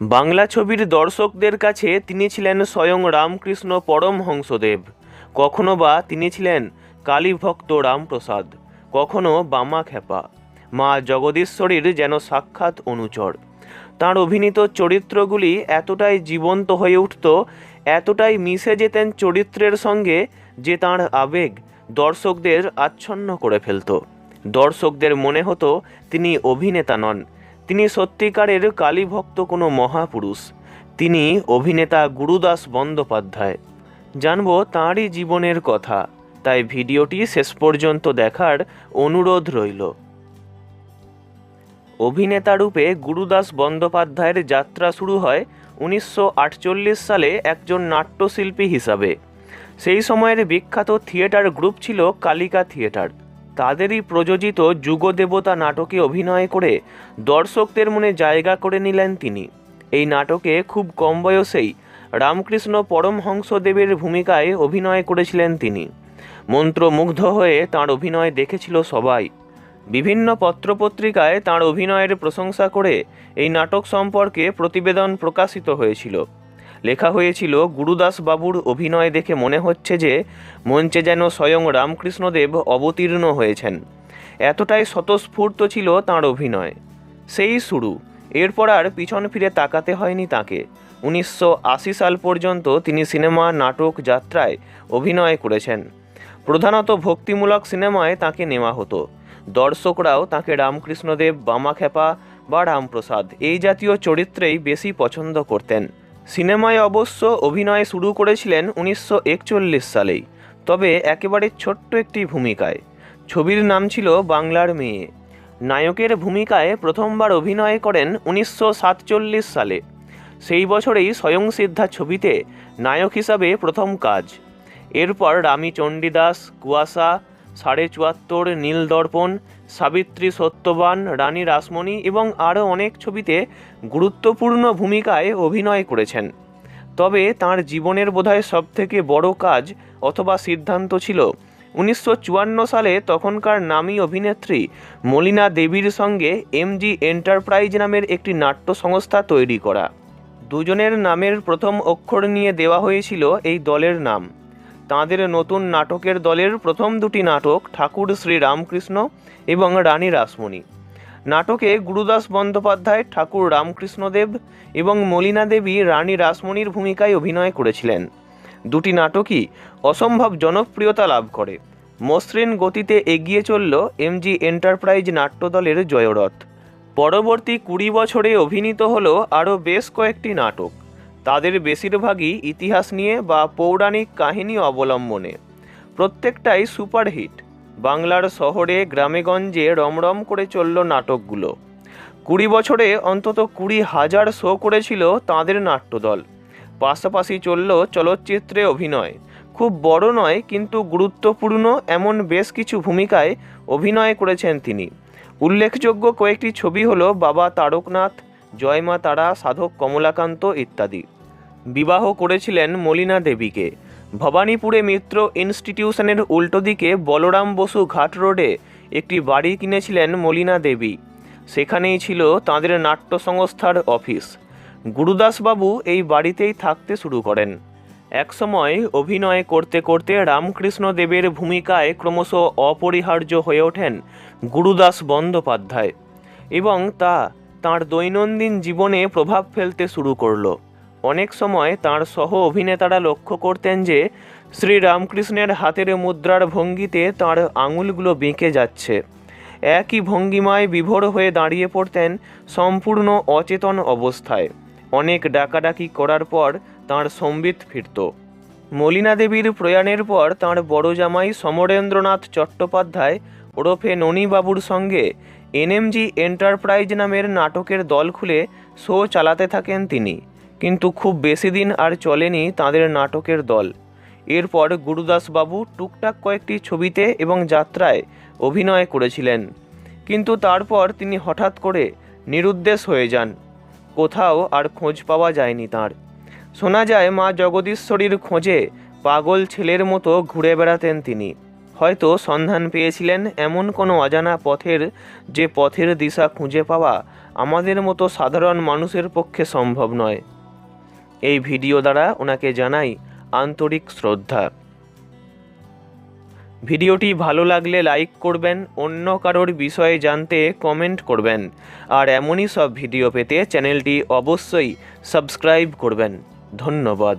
বাংলা ছবির দর্শকদের কাছে তিনি ছিলেন স্বয়ং রামকৃষ্ণ পরমহংসদেব। কখনো বা তিনি ছিলেন কালীভক্ত রামপ্রসাদ, কখনো বামা খেপা মা জগদীশ্বরীর যেন সাক্ষাৎ অনুচর। তাঁর অভিনীত চরিত্রগুলি এতটাই জীবন্ত হয়ে উঠত, এতটাই মিশে যেতেন চরিত্রের সঙ্গে, যে তাঁর আবেগ দর্শকদের আচ্ছন্ন করে ফেলত। দর্শকদের মনে হতো তিনি অভিনেতা নন তিনি সত্যিকারের কালীভক্ত কোনো মহাপুরুষ। তিনি অভিনেতা গুরুদাস বন্দ্যোপাধ্যায়। জানব তাঁরই জীবনের কথা, তাই ভিডিওটি শেষ পর্যন্ত দেখার অনুরোধ রইল। অভিনেতা রূপে গুরুদাস বন্দ্যোপাধ্যায়ের যাত্রা শুরু হয় উনিশশো আটচল্লিশ সালে একজন নাট্যশিল্পী হিসাবে। সেই সময়ের বিখ্যাত থিয়েটার গ্রুপ ছিল কালিকা থিয়েটার। তাদেরই প্রযোজিত যুগদেবতা নাটকে অভিনয় করে দর্শকদের মনে জায়গা করে নিলেন তিনি। এই নাটকে খুব কম বয়সেই রামকৃষ্ণ পরমহংসদেবের ভূমিকায় অভিনয় করেছিলেন তিনি। মন্ত্রমুগ্ধ হয়ে তাঁর অভিনয় দেখেছিল সবাই। বিভিন্ন পত্রপত্রিকায় তাঁর অভিনয়ের প্রশংসা করে এই নাটক সম্পর্কে প্রতিবেদন প্রকাশিত হয়েছিল। লেখা হয়েছিল, গুরুদাস বাবুর অভিনয় দেখে মনে হচ্ছে যে মঞ্চে যেন স্বয়ং রামকৃষ্ণদেব অবতীর্ণ হয়েছেন। এতটাই স্বতঃস্ফূর্ত ছিল তাঁর অভিনয়। সেই শুরু। এরপর আর পিছন ফিরে তাকাতে হয়নি তাকে। উনিশশো আশি সাল পর্যন্ত তিনি সিনেমা, নাটক, যাত্রায় অভিনয় করেছেন। প্রধানত ভক্তিমূলক সিনেমায় তাকে নেওয়া হতো। দর্শকরাও তাকে রামকৃষ্ণদেব, বামাখ্যাপা বা রামপ্রসাদ এই জাতীয় চরিত্রেই বেশি পছন্দ করতেন। সিনেমায় অবশ্য অভিনয় শুরু করেছিলেন উনিশশো একচল্লিশ সালেই, তবে একেবারে ছোট্ট একটি ভূমিকায়। ছবির নাম ছিল বাংলার মেয়ে। নায়কের ভূমিকায় প্রথমবার অভিনয় করেন উনিশশো সাতচল্লিশ সালে। সেই বছরেই স্বয়ংসিদ্ধা ছবিতে নায়ক হিসাবে প্রথম কাজ। এরপর রামী চণ্ডীদাস, কুয়াশা সাড়ে চুয়াত্তর, নীল দর্পণ, সাবিত্রী সত্যবান, রানী রাসমণি এবং আরও অনেক ছবিতে গুরুত্বপূর্ণ ভূমিকায় অভিনয় করেছেন। তবে তার জীবনের বোধহয় সবথেকে বড় কাজ অথবা সিদ্ধান্ত ছিল উনিশশো চুয়ান্ন সালে তখনকার নামী অভিনেত্রী মলিনা দেবীর সঙ্গে এমজি এন্টারপ্রাইজ নামের একটি নাট্য সংস্থা তৈরি করা। দুজনের নামের প্রথম অক্ষর নিয়ে দেওয়া হয়েছিল এই দলের নাম। তাঁদের নতুন নাটকের দলের প্রথম দুটি নাটক ঠাকুর শ্রী রামকৃষ্ণ এবং রানী রাসমণি। নাটকে গুরুদাস বন্দ্যোপাধ্যায়, ঠাকুর রামকৃষ্ণদেব এবং মলিনা দেবী রানী রাসমণির ভূমিকায় অভিনয় করেছিলেন। দুটি নাটকই অসম্ভব জনপ্রিয়তা লাভ করে। মসৃণ গতিতে এগিয়ে চলল এমজি এন্টারপ্রাইজ নাট্যদলের জয়রথ। পরবর্তী কুড়ি বছরে অভিনীত হলো আরও বেশ কয়েকটি নাটক। তাদের বেশিরভাগই ইতিহাস নিয়ে বা পৌরাণিক কাহিনী অবলম্বনে। প্রত্যেকটাই সুপারহিট। বাংলার শহরে, গ্রামেগঞ্জে রমরম করে চলল নাটকগুলো। কুড়ি বছরে অন্তত কুড়ি হাজার শো করেছিল তাঁদের নাট্যদল। পাশাপাশি চলল চলচ্চিত্রে অভিনয়। খুব বড় নয়, কিন্তু গুরুত্বপূর্ণ এমন বেশ কিছু ভূমিকায় অভিনয় করেছেন তিনি। উল্লেখযোগ্য কয়েকটি ছবি হলো বাবা তারকনাথ, জয়মা তারা, সাধক কমলাকান্ত ইত্যাদি। বিবাহ করেছিলেন মলিনা দেবীকে। ভবানীপুরে মিত্র ইনস্টিটিউশনের উল্টো দিকে বলরাম বসু ঘাট রোডে একটি বাড়ি কিনেছিলেন মলিনা দেবী। সেখানেই ছিল তাঁদের নাট্য সংস্থার অফিস। গুরুদাসবাবু এই বাড়িতেই থাকতে শুরু করেন। একসময় অভিনয় করতে করতে রামকৃষ্ণ দেবের ভূমিকায় ক্রমশ অপরিহার্য হয়ে ওঠেন গুরুদাস বন্দ্যোপাধ্যায় এবং তা তাঁর দৈনন্দিন জীবনে প্রভাব ফেলতে শুরু করল। অনেক সময় তাঁর সহ অভিনেতারা লক্ষ্য করতেন যে শ্রী রামকৃষ্ণের হাতের মুদ্রার ভঙ্গিতে তাঁর আঙুলগুলো বেঁকে যাচ্ছে। একই ভঙ্গিমায় বিভোর হয়ে দাঁড়িয়ে পড়তেন সম্পূর্ণ অচেতন অবস্থায়। অনেক ডাকাডাকি করার পর তাঁর সম্বিত ফিরত। মলিনা দেবীর প্রয়াণের পর তাঁর বড় জামাই সমরেন্দ্রনাথ চট্টোপাধ্যায় ওরফে ননীবাবুর সঙ্গে এনএমজি এন্টারপ্রাইজ নামের নাটকের দল খুলে শো চালাতে থাকেন তিনি। কিন্তু খুব বেশি দিন আর চলেনি তাদের নাটকের দল। এরপর গুরুদাসবাবু টুকটাক কয়েকটি ছবিতে এবং যাত্রায় অভিনয় করেছিলেন। কিন্তু তারপর তিনি হঠাৎ করে নিরুদ্দেশ হয়ে যান। কোথাও আর খোঁজ পাওয়া যায়নি তার। শোনা যায় মা জগদীশ্বরীর খোঁজে পাগল ছেলের মতো ঘুরে বেড়াতেন তিনি। হয়তো সন্ধান পেয়েছিলেন এমন কোনো অজানা পথের যে পথের দিশা খুঁজে পাওয়া আমাদের মতো সাধারণ মানুষের পক্ষে সম্ভব নয়। এই ভিডিও দ্বারা ওনাকে জানাই আন্তরিক শ্রদ্ধা। ভিডিওটি ভালো লাগলে লাইক করবেন, অন্য কারোর বিষয়ে জানতে কমেন্ট করবেন, আর এমনই সব ভিডিও পেতে চ্যানেলটি অবশ্যই সাবস্ক্রাইব করবেন। ধন্যবাদ।